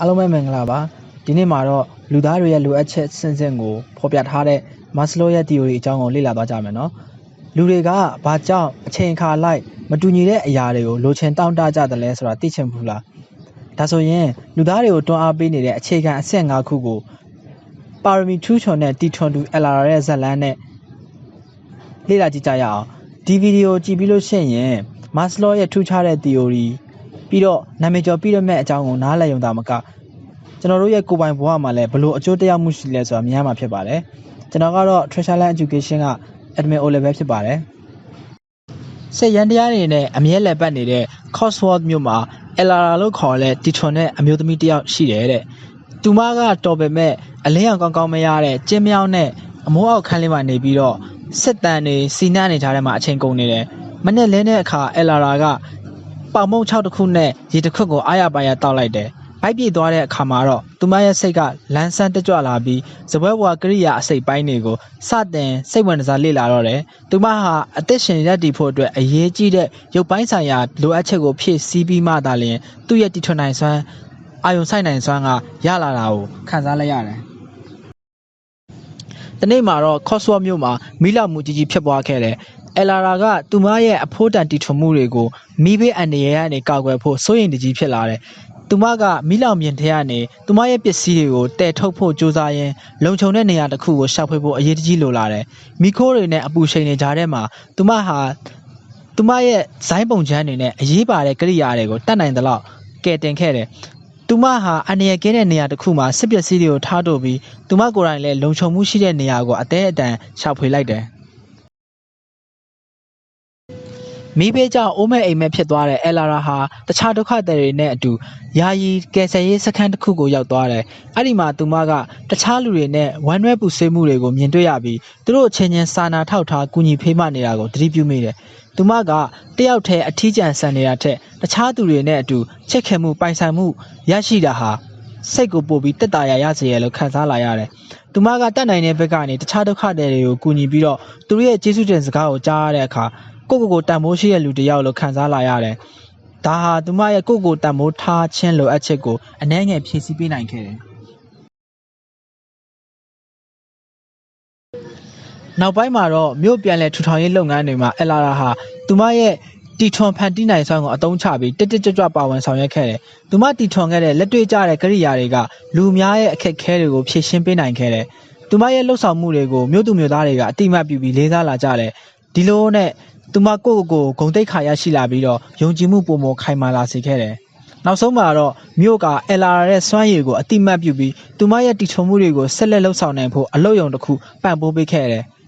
အားလုံးပဲမင်္ဂလာပါဒီနေ့မှာတော့လူသားတွေရဲ့လိုအပ်ချက်စင်စင်ကိုဖော်ပြထားတဲ့ Maslow ရဲ့ theory အကြောင်းကိုလေ့လာသွားကြမယ်နော်လူတွေကဘာကြောင့်အချိန်အခါလိုက်မတူညီတဲ့အရာတွေကိုလိုချင်တောင့်တကြတယ်လဲဆိုတာသိချင်ဘူးလားဒါဆိုရင်လူသားတွေကိုတွန်းအားပေးနေတဲ့အခြေခံအဆင့်၅ခုကိုပါရမီထူးချွန်တဲ့တီထွန်တူ LR ရဲ့ဇာတ်လမ်းနဲ့လေ့လာကြည့်ကြရအောင်ဒီဗီဒီယိုကြည့်ပြီးလို့ရှိရင် Maslow ရဲ့ထူးခြားတဲ့ theory ပြီးတော့နာမည်ကျော်ပြီးတော့မဲ့အကြောင်းကိုနားလည်ရုံသာမကကျွန်တော်တို့ရဲ့ကိုယ်ပိုင်ဘဝမှာလည်းဘလို့အကျိုးတရားမှုရှိလဲဆိုတာမြင်ရမှာဖြစ်ပါတယ်ကျွန်တော်ကတော့ Treasure Land Education က admin O level ဖြစ်ပါတယ်စိတ်ရန်တရားတွေနဲ့အမြဲလည်ပတ်နေတဲ့ Cosworth မြို့မှာ LR လို့ခေါ်တဲ့တီထွန်နဲ့အမျိုးသမီးတစ်ယောက်ရှိတယ်တဲ့သူမကတော်ပေမဲ့အလင်းအောင်ကောင်းကောင်းမရတဲ့ကျင်းမြောင်းနဲ့အမိုးအောက်ခန်းလေးမှာနေပြီးတော့စစ်တမ်းတွေစီနှံ့နေကြတဲ့မှာအချိန်ကုန်နေတယ်မနေ့လဲတဲ့အခါ LR က ပေါင်မုံ6တစ်ခုနဲ့ရေတစ်ခွက်ကိုအားရပါရတောက်လိုက်တယ်။ဘိုက်ပြေသွားတဲ့အခါမှာတော့သူမရဲ့စိတ်ကလန်းဆန်းတက်ကြွလာပြီးဇပွဲဘွားကရိယာအစိတ်ပိုင်းတွေကိုစတင်စိတ်ဝင်စားလေ့လာတော့တယ်။သူမဟာအသက်ရှင်ရက်တည်ဖို့အတွက်အရေးကြီးတဲ့ရုပ်ပိုင်းဆိုင်ရာလိုအပ်ချက်ကိုဖြည့်ဆည်းပြီးမှသာလျှင်သူ့ရဲ့တည်ထွင်နိုင်စွမ်းအာယုံဆိုင်နိုင်စွမ်းကရလာတာကိုခံစားလိုက်ရတယ်။ဒီနေ့မှာတော့ Cosworth မြို့မှာမီးလောင်မှုကြီးကြီးဖြစ်ပွားခဲ့တယ်။ အလာရာကသူမရဲ့အဖိုးတန်တီထွန်မှုတွေကိုမိဘေးအန္တရာယ်ကနေကာကွယ်ဖို့စိုးရိမ်တကြီးဖြစ်လာတယ်။သူမကမိလောင်မြင်ထဲကနေသူမရဲ့ပစ္စည်းတွေကိုတည်ထုတ်ဖို့ကြိုးစားရင်းလုံခြုံတဲ့နေရာတစ်ခုကိုရှာဖွေဖို့အရေးတကြီးလိုလာတယ်။မိခိုးတွေနဲ့အပူချိန်တွေကြားထဲမှာသူမဟာသူမရဲ့ဇိုင်းပုံချမ်းတွေနဲ့အရေးပါတဲ့ကိရိယာတွေကိုတတ်နိုင်သလောက်ကယ်တင်ခဲ့တယ်။သူမဟာအန္တရာယ်ကင်းတဲ့နေရာတစ်ခုမှာစစ်ပစ္စည်းတွေကိုထားထုတ်ပြီးသူမကိုယ်တိုင်လည်းလုံခြုံမှုရှိတဲ့နေရာကိုအသေးအတန်ရှာဖွေလိုက်တယ်။ မိဘေးကြောင့်အိုးမဲ့အိမ်မဲ့ဖြစ်သွားတဲ့အလာရာဟာတခြားဒုက္ခသည်တွေနဲ့အတူယာယီကယ်ဆယ်ရေးစခန်းတစ်ခုကိုရောက်သွားတယ်။အဲ့ဒီမှာသူမကတခြားလူတွေနဲ့ဝမ်းနွဲပူဆွေးမှုတွေကိုမြင်တွေ့ရပြီးသူတို့အချင်းချင်းစာနာထောက်ထားကူညီဖေးမနေတာကိုသတိပြုမိတယ်။သူမကတယောက်တည်းအထီးကျန်ဆန်နေတာထက်တခြားသူတွေနဲ့အတူချစ်ခင်မှုပိုင်ဆိုင်မှုရရှိတာဟာစိတ်ကိုပို့ပြီးတက်တာရရစေရလို့ခံစားလာရတယ်။သူမကတတ်နိုင်တဲ့ဘက်ကနေတခြားဒုက္ခသည်တွေကိုကူညီပြီးတော့သူတို့ရဲ့ကျေးဇူးတင်စကားကိုကြားရတဲ့အခါ ကိုကိုကိုတန်မိုးရှိတဲ့လူတစ်ယောက်လို့ခံစားလာရတယ်။ဒါဟာသူမရဲ့ကိုကိုတန်မိုးထားခြင်းလိုအပ်ချက်ကိုအနှဲငယ်ဖြည့်ဆည်းပေးနိုင်ခဲ့တယ်။နောက်ပိုင်းမှာတော့မြို့ပြန်လည်ထူထောင်ရေးလုပ်ငန်းတွေမှာအလာရာဟာသူမရဲ့တီထွန်ဖန်တီးနိုင်စွမ်းကိုအသုံးချပြီးတက်တက်ကြွကြွပါဝင်ဆောင်ရွက်ခဲ့တယ်။သူမတီထွန်ခဲ့တဲ့လက်တွေ့ကျတဲ့ကိရိယာတွေကလူများရဲ့အခက်အခဲတွေကိုဖြေရှင်းပေးနိုင်ခဲ့တယ်။သူမရဲ့လှုပ်ဆောင်မှုတွေကိုမြို့သူမြို့သားတွေကအတိအမှတ်ပြုပြီးလေးစားလာကြတယ်။ဒီလိုနဲ့ သူမကိုယ့်ကိုယ်ကိုဂုံတိတ်ခါရရှိလာပြီးတော့ယုံကြည်မှုပုံမခိုင်မာလာစေခဲ့တယ်။နောက်ဆုံးမှာတော့မြို့က LR ရဲ့စွမ်းရည်ကိုအတိမတ်ပြုပြီးသူမရဲ့တီထွန်မှုတွေကိုဆက်လက်လှုပ်ဆောင်နိုင်ဖို့အလုပ်ယုံတစ်ခုပံ့ပိုးပေးခဲ့တယ်။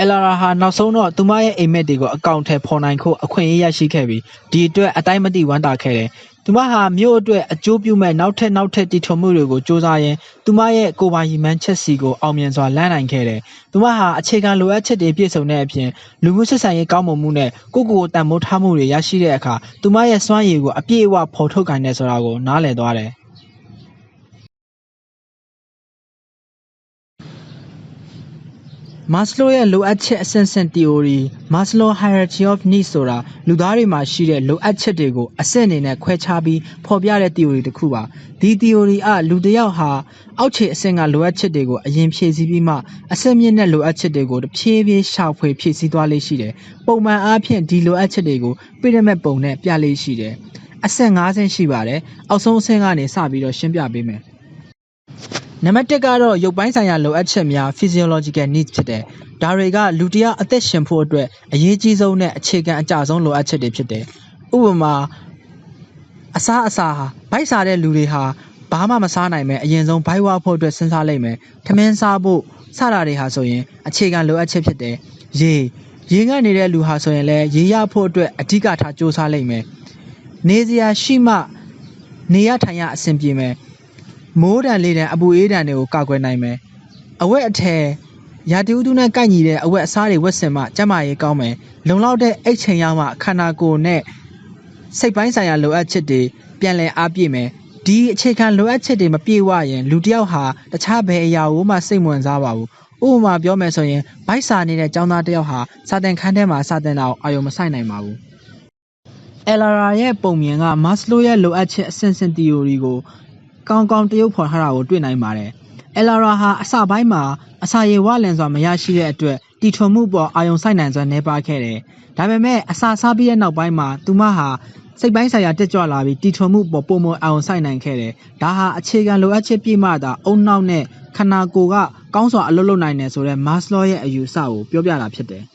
အလာရာဟာနောက်ဆုံးတော့သူမရဲ့အိမ်မက်တွေကိုအကောင့်ထဲပေါ်နိုင်ဖို့အခွင့်အရေးရရှိခဲ့ပြီးဒီအတွက်အတိုင်းမသိဝမ်းသာခဲ့တယ်။ သူမဟာမြို့အတွက်အကျိုးပြုမဲ့နောက်ထပ်နောက်ထပ်တည်ထွန်မှုတွေကိုစ조사ရင်းသူမရဲ့ကိုယ်ပိုင်ရည်မှန်းချက်စီကိုအောင်မြင်စွာလမ်းနိုင်ခဲ့တယ်။သူမဟာအခြေခံလိုအပ်ချက်တွေပြည့်စုံတဲ့အပြင်လူမှုဆက်ဆံရေးကောင်းမွန်မှုနဲ့ကိုယ့်ကိုယ်ကိုတန်ဖိုးထားမှုတွေရရှိတဲ့အခါသူမရဲ့စွမ်းရည်ကိုအပြည့်အဝဖော်ထုတ်နိုင်တယ်ဆိုတာကိုနားလည်သွားတယ်။ Maslow ရဲ့လိုအပ်ချက်အဆင့်ဆင့် theory Maslow hierarchy of needs ဆိုတာလူသားတွေမှာရှိတဲ့လိုအပ်ချက်တွေကိုအဆင့်အနေနဲ့ခွဲခြားပြီးဖော်ပြတဲ့ theory တစ်ခုပါဒီ theory အလူတစ်ယောက်ဟာအောက်ခြေအဆင့်ကလိုအပ်ချက်တွေကိုအရင်ဖြည့်ဆည်းပြီးမှအဆင့်မြင့်တဲ့လိုအပ်ချက်တွေကိုတဖြည်းဖြည်းရှာဖွေဖြည့်ဆည်းသွားလိမ့်ရှိတယ်ပုံမှန်အားဖြင့်ဒီလိုအပ်ချက်တွေကိုပြည့်ရမဲ့ပုံနဲ့ပြလိမ့်ရှိတယ်အဆင့်၅ဆင့်ရှိပါတယ်အောက်ဆုံးအဆင့်ကနေစပြီးတော့ရှင်းပြပေးမယ် နံပါတ်1ကတော့ရုပ်ပိုင်းဆိုင်ရာလိုအပ်ချက်များ physiological needs ဖြစ်တယ်။ဒါတွေကလူတစ်ယောက်အသက်ရှင်ဖို့အတွက်အရေးကြီးဆုံးနဲ့အခြေခံအကျဆုံးလိုအပ်ချက်တွေဖြစ်တယ်။ဥပမာအစားအစာဟာဗိုက်စားတဲ့လူတွေဟာဘာမှမစားနိုင်မဲ့အရင်ဆုံးဘိုက်ဝါဖို့အတွက်စဉ်းစားလိုက်မယ်။ထမင်းစားဖို့စတာတွေဟာဆိုရင်အခြေခံလိုအပ်ချက်ဖြစ်တယ်။ရေရေငတ်နေတဲ့လူဟာဆိုရင်လည်းရေရဖို့အတွက်အဓိကထားစူးစမ်းလိုက်မယ်။နေစရာရှိမှနေရထိုင်ရအဆင်ပြေမယ်။ မိုးတံလေးတံအပူအေးတံတွေကိုကာကွယ်နိုင်မယ်အဝက်အထည်ရာသီဥတုနဲ့ကိုက်ညီတဲ့အဝက်အစားတွေဝတ်ဆင်မှကျန်းမာရေးကောင်းမယ်လုံလောက်တဲ့အိတ်ချိန်ရမှခန္ဓာကိုယ်နဲ့စိတ်ပိုင်းဆိုင်ရာလိုအပ်ချက်တွေပြန်လည်အားပြည့်မယ်ဒီအခြေခံလိုအပ်ချက်တွေမပြည့်ဝရင်လူတစ်ယောက်ဟာတခြားဘယ်အရာကိုမှစိတ်ဝင်စားပါဘူးဥပမာပြောမယ်ဆိုရင်ဗိုက်စာနေတဲ့ចောင်းသားတစ်ယောက်ဟာစာတင်ခန်းထဲမှာစာတင်တာကိုအာရုံမဆိုင်နိုင်ပါဘူး Elara ရဲ့ပုံမြင်က Maslow ရဲ့လိုအပ်ချက်အဆင့်ဆင့် theory ကို ကောင်းကောင်းတရုပ်ဖော်ထားတာကိုတွေ့နိုင်ပါတယ်။ Elara ဟာအစပိုင်းမှာအစာရေဝလင်စွာမရရှိတဲ့အတွက်တီထွန်မှုပေါ်အာယုံစိုက်နိုင်စွမ်းနှဲပါခဲ့တယ်။ဒါပေမဲ့အစာစားပြီးတဲ့နောက်ပိုင်းမှာသူမဟာစိတ်ပိုင်းဆိုင်ရာတက်ကြွလာပြီးတီထွန်မှုပေါ်ပုံမအာယုံစိုက်နိုင်ခဲ့တယ်။ဒါဟာအခြေခံလိုအပ်ချက်ပြည့်မှသာအုံနောက်နဲ့ခန္ဓာကိုယ်ကကောင်းစွာအလုပ်လုပ်နိုင်တယ်ဆိုတော့ Maslow ရဲ့အယူအဆကိုပြောပြတာဖြစ်တယ်။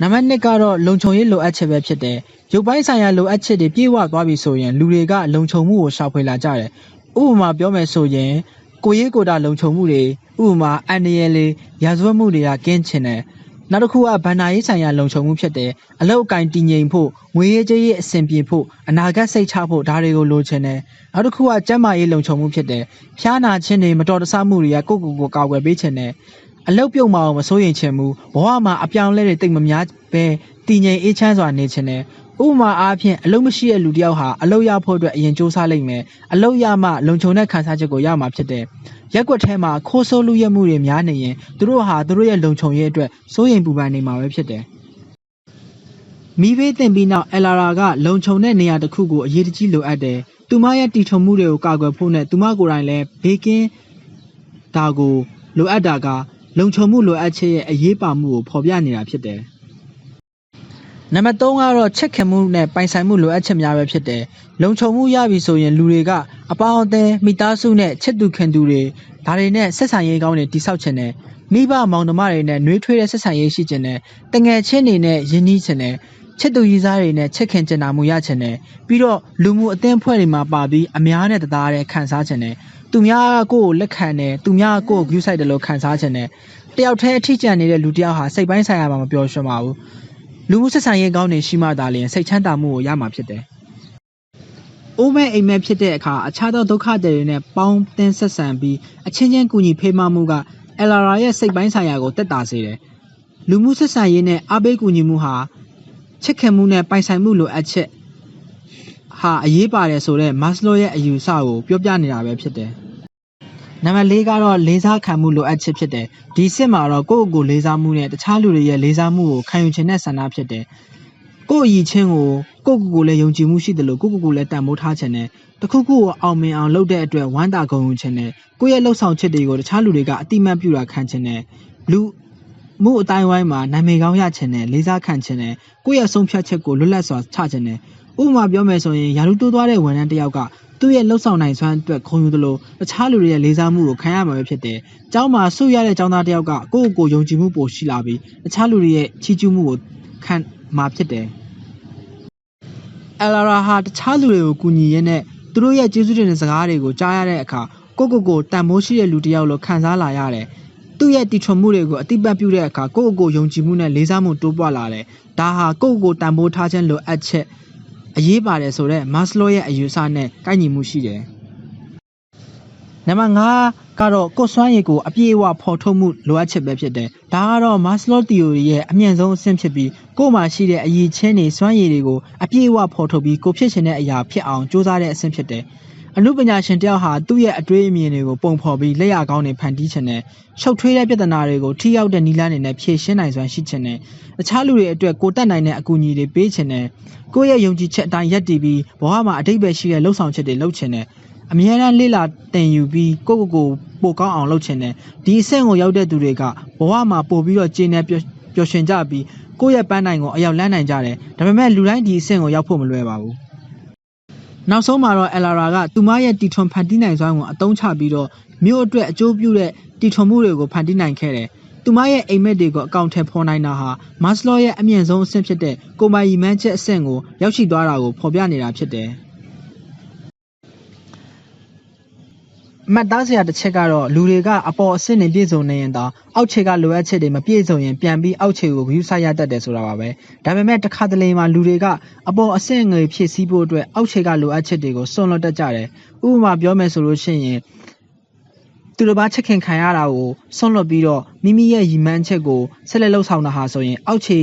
နံပါတ်1ကတော့လုံခြုံရေးလိုအပ်ချက်ပဲဖြစ်တယ်။ရုပ်ပိုင်းဆိုင်ရာလိုအပ်ချက်တွေပြည့်ဝသွားပြီဆိုရင်လူတွေကလုံခြုံမှုကိုရှာဖွေလာကြတယ်။ဥပမာပြောမယ်ဆိုရင်ကိုရေးကိုတာလုံခြုံမှုတွေဥပမာအန်ဒီယယ်လေးရာဇဝတ်မှုတွေကကင်းချင်တယ်။နောက်တစ်ခုကဗန္နာရေးဆိုင်ရာလုံခြုံမှုဖြစ်တယ်။အလုတ်အကင်တည်ငြိမ်ဖို့ငွေရေးကြေးရေးအဆင်ပြေဖို့အနာဂတ်စိတ်ချဖို့ဒါတွေကိုလိုချင်တယ်။နောက်တစ်ခုကကျန်းမာရေးလုံခြုံမှုဖြစ်တယ်။ဖျားနာခြင်းတွေမတော်တဆမှုတွေကကိုယ့်ကိုယ်ကိုကာကွယ်ပေးချင်တယ်။ အလုတ်ပြုတ်မအောင်မစိုးရင်ချင်ဘူးဘဝမှာအပြောင်းလဲတွေတိတ်မများပဲတည်ငြိမ်အေးချမ်းစွာနေချင်တယ်ဥပမာအားဖြင့်အလုံးမရှိတဲ့လူတစ်ယောက်ဟာအလုံးရဖို့အတွက်အရင်စူးစမ်းလိုက်မယ်အလုံးရမှလုံခြုံတဲ့ခံစားချက်ကိုရမှာဖြစ်တယ်ရက်ွက်ထဲမှာခိုးဆိုးလူရက်မှုတွေများနေရင်သူတို့ဟာသူတို့ရဲ့လုံခြုံရေးအတွက်စိုးရိမ်ပူပန်နေမှာပဲဖြစ်တယ်မိဘေးတင်ပြီးနောက်အလာရာကလုံခြုံတဲ့နေရာတစ်ခုကိုအရေးတကြီးလိုအပ်တယ်သူမရဲ့တီထုံမှုတွေကိုကာကွယ်ဖို့နဲ့သူမကိုယ်တိုင်လည်းဘေးကင်းဒါကိုလိုအပ်တာက လုံခြုံမှုလိုအပ်ချက်ရဲ့အရေးပါမှုကိုဖော်ပြနေတာဖြစ်တယ်နံပါတ်3ကတော့ချက်ခင်မှုနဲ့ပိုင်ဆိုင်မှုလိုအပ်ချက်များပဲဖြစ်တယ်။လုံခြုံမှုရပြီဆိုရင်လူတွေကအပေါင်းအသင်းမိသားစုနဲ့ချစ်သူခင်သူတွေဒါတွေနဲ့ဆက်ဆံရေးကောင်းတွေတိဆောက်ခြင်းနဲ့မိဘမောင်နှမတွေနဲ့နှွေးထွေးတဲ့ဆက်ဆံရေးရှိခြင်းနဲ့တငယ်ချင်းတွေနဲ့ယဉ်နီးခြင်းနဲ့ချစ်သူရည်စားတွေနဲ့ချစ်ခင်ကျင်နာမှုရခြင်းနဲ့ပြီးတော့လူမှုအသင်းအဖွဲ့တွေမှာပါပြီးအများနဲ့တသားတဲ့ခံစားခြင်းနဲ့သူများကကိုယ့်ကိုလက်ခံတယ်သူများကကိုယ့်ကို view site တယ်လို့ခံစားခြင်းနဲ့တယောက်တည်းအထီးကျန်နေတဲ့လူတစ်ယောက်ဟာစိတ်ပိုင်းဆိုင်ရာမှာမပျော်ရွှင်ပါဘူး။လူမှုဆက်ဆံရေးကောင်းတွေရှိမှသာလျှင်စိတ်ချမ်းသာမှုကိုရမှာဖြစ်တယ်။အိုးမဲ့အိမ်မဲ့ဖြစ်တဲ့အခါအခြားသောဒုက္ခတွေနဲ့ပေါင်းသင်းဆက်ဆံပြီးအချင်းချင်းကူညီဖေးမမှုကအယ်လာရာရဲ့စိတ်ပိုင်းဆိုင်ရာကိုတက်တာစေတယ်။လူမှုဆက်ဆံရေးနဲ့အဘိကူညီမှုဟာချစ်ခင်မှုနဲ့ပိုင်ဆိုင်မှုလိုအပ်ချက် ဟာအရေးပါတယ်ဆိုတော့မတ်စလိုရဲ့အယူအဆကိုပြောပြနေတာပဲဖြစ်တယ်။နံပါတ်၄ကတော့လေးစားခံမှုလိုအပ်ချက်ဖြစ်တယ်။ဒီစစ်မှာတော့ကိုယ့်ကိုယ်လေးစားမှုနဲ့တခြားလူတွေရဲ့လေးစားမှုကိုခံယူခြင်းနဲ့ဆန္ဒဖြစ်တယ်။ကိုယ့်အည်ချင်းကိုကိုယ့်ကိုယ်ကိုလည်းယုံကြည်မှုရှိတယ်လို့ကိုယ့်ကိုယ်ကိုလည်းတန်ဖိုးထားခြင်းနဲ့တခုခုကိုအောင်မြင်အောင်လုပ်တဲ့အတွက်ဝမ်းသာဂုဏ်ယူခြင်းနဲ့ကိုယ့်ရဲ့လှုပ်ဆောင်ချက်တွေကိုတခြားလူတွေကအတိမတ်ပြုတာခံခြင်းနဲ့လူမှုအတိုင်းဝိုင်းမှာနာမည်ကောင်းရခြင်းနဲ့လေးစားခံခြင်းနဲ့ကိုယ့်ရဲ့ဆုံးဖြတ်ချက်ကိုလွတ်လပ်စွာချခြင်းနဲ့ ဥပမာပြောမယ်ဆိုရင်ယာရုတိုးသွားတဲ့ဝန်ထမ်းတစ်ယောက်ကသူ့ရဲ့လှုပ်ဆောင်နိုင်စွမ်းအတွက်ခုံယူသလိုတခြားလူတွေရဲ့လေးစားမှုကိုခံရမှာပဲဖြစ်တယ်။ကျောင်းမှာဆုရတဲ့ကျောင်းသားတစ်ယောက်ကကိုယ့်ကိုယ်ကိုယုံကြည်မှုပိုရှိလာပြီးတခြားလူတွေရဲ့ချီးကျူးမှုကိုခံမှာဖြစ်တယ်။အလာရာဟာတခြားလူတွေကိုကူညီရင်းနဲ့သူတို့ရဲ့ကျေးဇူးတင်တဲ့စကားတွေကိုကြားရတဲ့အခါကိုယ့်ကိုယ်ကိုတန်ဖိုးရှိတဲ့လူတစ်ယောက်လိုခံစားလာရတယ်။သူ့ရဲ့တီထွန်မှုတွေကိုအတိပတ်ပြုတဲ့အခါကိုယ့်ကိုယ်ကိုယုံကြည်မှုနဲ့လေးစားမှုတိုးပွားလာတယ်။ဒါဟာကိုယ့်ကိုယ်ကိုတန်ဖိုးထားခြင်းလိုအပ်ချက် အရေးပါတယ်ဆိုတော့မတ်စလိုရဲ့အယူအဆနဲ့ကိုက်ညီမှုရှိတယ်။နံပါတ်5ကတော့ကိုယ်စွမ်းရည်ကိုအပြည့်အဝဖော်ထုတ်မှုလိုအပ်ချက်ပဲဖြစ်တယ်။ဒါကတော့ Maslow theory ရဲ့အမြင့်ဆုံးအဆင့်ဖြစ်ပြီးကိုယ်မှာရှိတဲ့အရည်ချင်းတွေစွမ်းရည်တွေကိုအပြည့်အဝဖော်ထုတ်ပြီးကိုယ်ဖြစ်ချင်တဲ့အရာဖြစ်အောင်ကြိုးစားတဲ့အဆင့်ဖြစ်တယ်။ အမှုပညာရှင်တယောက်ဟာသူ့ရဲ့အတွေးအမြင်တွေကိုပုံဖော်ပြီးလက်ရကောင်းတွေဖန်တီးခြင်းနဲ့ရှုပ်ထွေးတဲ့ပြဿနာတွေကိုထိရောက်တဲ့နည်းလမ်းတွေနဲ့ဖြေရှင်းနိုင်စွမ်းရှိခြင်းနဲ့တခြားလူတွေအတွက်ကိုယ်တက်နိုင်တဲ့အကူအညီတွေပေးခြင်းနဲ့ကိုယ့်ရဲ့ယုံကြည်ချက်အတိုင်းရပ်တည်ပြီးဘဝမှာအတိတ်ပဲရှိတဲ့လှုပ်ဆောင်ချက်တွေလုပ်ခြင်းနဲ့အမြဲတမ်းလေ့လာသင်ယူပြီးကိုယ့်ကိုယ်ကိုပိုကောင်းအောင်လုပ်ခြင်းနဲ့ဒီအဆင့်ကိုရောက်တဲ့သူတွေကဘဝမှာပို့ပြီးတော့ကျင်းနေပျော်ပျော်ရွှင်ကြပြီးကိုယ့်ရဲ့ပန်းနိုင်ကိုအရောက်လန်းနိုင်ကြတယ်ဒါပေမဲ့လူတိုင်းဒီအဆင့်ကိုရောက်ဖို့မလွယ်ပါဘူး နောက်ဆုံးမှာတော့အလာရာကသူမရဲ့တီထွန်ဖန်တီးနိုင်စွမ်းကိုအသုံးချပြီးတော့မြို့အတွက်အကျိုးပြုတဲ့တီထွန်မှုတွေကိုဖန်တီးနိုင်ခဲ့တယ်သူမရဲ့အိမ်မက်တွေကိုအကောင့်ထဲဖော်နိုင်တာဟာမတ်စလောရဲ့အမြင့်ဆုံးအဆင့်ဖြစ်တဲ့ကိုမိုင်ရီမန်းချက်အဆင့်ကိုရောက်ရှိသွားတာကိုဖော်ပြနေတာဖြစ်တယ်။ အမှတ်သားစရာတစ်ချက်ကတော့လူတွေကအပေါ်အဆင့်နဲ့ပြည့်စုံနေရင်တောင်အောက်ခြေကလိုအပ်ချက်တွေမပြည့်စုံရင်ပြန်ပြီးအောက်ခြေကိုဂရုစိုက်ရတတ်တယ်ဆိုတာပါပဲ။ဒါပေမဲ့တစ်ခါတလေမှာလူတွေကအပေါ်အဆင့်ငွေဖြည့်ဆည်းဖို့အတွက်အောက်ခြေကလိုအပ်ချက်တွေကိုစွန့်လွတ်တတ်ကြတယ်။ဥပမာပြောမယ်ဆိုလို့ရှိရင်သူတစ်ပါးချက်ခင်ခံရတာကိုဆွန့်လွတ်ပြီးတော့မိမိရဲ့ရည်မှန်းချက်ကိုဆက်လက်လှုပ်ဆောင်တာဟာဆိုရင်အောက်ခြေ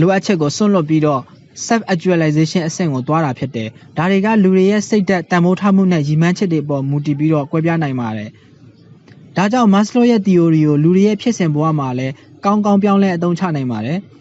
လိုအပ်ချက်ကိုဆွန့်လွတ်ပြီးတော့ self actualization အဆင့်ကိုသွားတာဖြစ်တယ်။ဒါတွေကလူတွေရဲ့စိတ်သက်တန်ဖိုးထားမှုနဲ့ရည်မှန်းချက်တွေပေါ်မူတည်ပြီးတော့ကွဲပြားနိုင်ပါတယ်။ဒါကြောင့် Maslow ရဲ့ theory ကိုလူတွေရဲ့ဖြစ်စဉ်ဘဝမှာလည်းကောင်းကောင်းပြောင်းလဲအသုံးချနိုင်ပါတယ်။